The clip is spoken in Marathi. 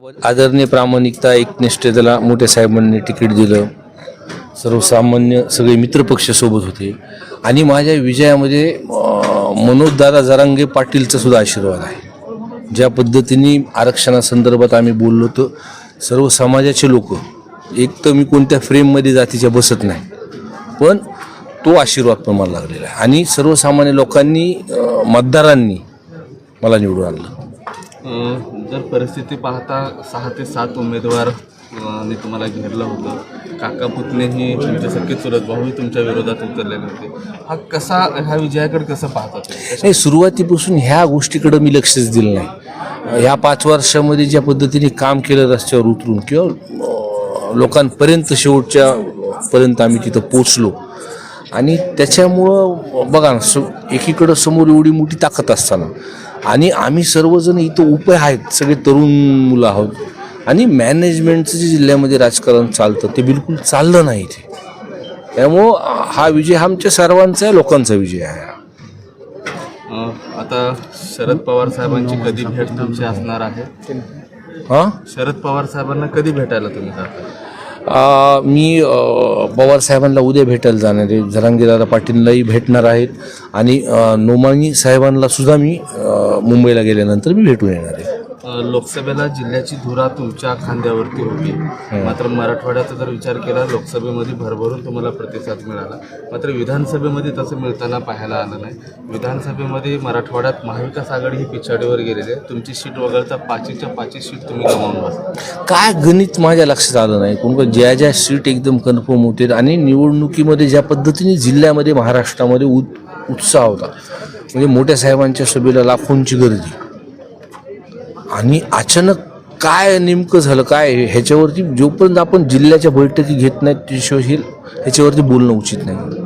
आदरणीय प्रामाणिकता एकनिष्ठतेला मोठ्या साहेबांनी तिकीट दिलं. सर्वसामान्य सगळे मित्रपक्ष सोबत होते. आणि माझ्या विजयामध्ये मनोजदादा जरांगे पाटीलचा सुद्धा आशीर्वाद आहे. ज्या पद्धतीने आरक्षणासंदर्भात आम्ही बोललो तर सर्व समाजाचे लोक एक तर मी कोणत्या फ्रेममध्ये जातीच्या बसत नाही पण तो आशीर्वाद पण मला लागलेला आहे. आणि सर्वसामान्य लोकांनी मतदारांनी मला निवडून आणलं. जर परिस्थिती पाहता सहा ते सात उमेदवार मी तुम्हाला घेरलं होतं. काका पुतणेही तुमचे सख्खे चुलत भाऊही तुमच्या विरोधात उतरलेले होते. हा कसा ह्या विजयाकडे कसं पाहतात नाही सुरुवातीपासून ह्या गोष्टीकडे मी लक्षच दिलं नाही. ह्या पाच वर्षामध्ये ज्या पद्धतीने काम केलं रस्त्यावर उतरून किंवा लोकांपर्यंत शेवटच्या पर्यंत आम्ही तिथं पोचलो आणि त्याच्यामुळं बघा ना स एकीकडं समोर एवढी मोठी ताकद असताना आणि आम्ही सर्वजण इथं उपाय आहेत सगळे तरुण मुलं आहोत. आणि मॅनेजमेंटचं जे जिल्ह्यामध्ये राजकारण चालतं ते बिलकुल चाललं नाही इथे. त्यामुळं हा विजय हा आमच्या सर्वांचा आहे लोकांचा विजय आहे. आता शरद पवार साहेबांची कधी भेट तुमची असणार आहे? हां? शरद पवार साहेबांना कधी भेटायला तुम्ही जाता? मी पवारसाहेबांना पवार साहेबांना उद्या भेटायला जाणार आहे. जरांगीदादा पाटीललाही भेटणार आहेत. आणि नोमानी साहेबांना सुद्धा मी मुंबईला गेल्यानंतर मी भेटून येणार आहे. लोकसभेला जिल्ह्याची धुरा तुमच्या खांद्यावरती होती. मात्र मराठवाड्याचा जर विचार केला लोकसभेमध्ये भरभरून तुम्हाला प्रतिसाद मिळाला. मात्र विधानसभेमध्ये तसं मिळताना पाहायला आलं नाही. विधानसभेमध्ये मराठवाड्यात महाविकास आघाडी ही पिछाडीवर गेलेली आहे. तुमची सीट वगळता पाचीच्या पाचही सीट तुम्ही गमावून बसला काय गणित माझ्या लक्षात आलं नाही. कोण ज्या ज्या सीट एकदम कन्फर्म होते आणि निवडणुकीमध्ये ज्या पद्धतीने जिल्ह्यामध्ये महाराष्ट्रामध्ये उत उत्साह होता. म्हणजे मोठ्या साहेबांच्या सभेला लाखोंची गर्दी. आणि अचानक काय नेमकं झालं काय ह्याच्यावरती जोपर्यंत आपण जिल्ह्याच्या बैठकी घेत नाहीत त्याशिवाय ह्याच्यावरती बोलणं उचित नाही.